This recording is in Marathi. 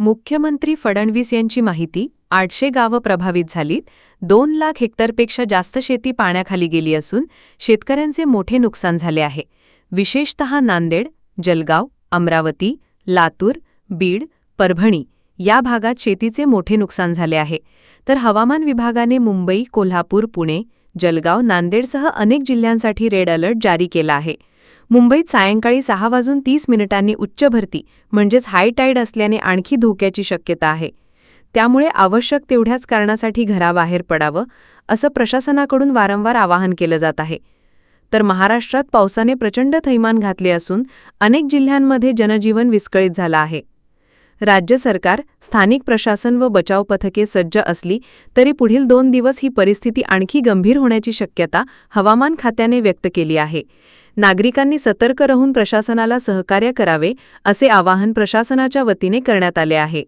मुख्यमंत्री फडणवीस यांची माहिती आठशे गावं प्रभावित झालीत दोन लाख हेक्टरपेक्षा जास्त शेती पाण्याखाली गेली असून शेतकऱ्यांचे मोठे नुकसान झाले आहे. विशेषतः नांदेड जलगाव अमरावती लातूर बीड परभणी या भागात शेतीचे मोठे नुकसान झाले आहे. तर हवामान विभागाने मुंबई कोल्हापूर पुणे जलगाव नांदेडसह अनेक जिल्ह्यांसाठी रेड अलर्ट जारी केला आहे. मुंबईत सायंकाळी सहा वाजून तीस मिनिटांनी उच्च भरती म्हणजेच हाय टाईड असल्याने आणखी धोक्याची शक्यता आहे. त्यामुळे आवश्यक तेवढ्याच कारणासाठी घराबाहेर पडावं असं प्रशासनाकडून वारंवार आवाहन केलं जात आहे. तर महाराष्ट्रात पावसाने प्रचंड थैमान घातले असून अनेक जिल्ह्यांमध्ये जनजीवन विस्कळीत झालं आहे. राज्य सरकार स्थानिक प्रशासन व बचाव पथके सज्ज असली तरी पुढील दोन दिवस ही परिस्थिती आणखी गंभीर होण्याची शक्यता हवामान खात्याने व्यक्त केली आहे. नागरिकांनी सतर्क राहून प्रशासनाला सहकार्य करावे असे आवाहन प्रशासनाच्या वतीने करण्यात आले आहे.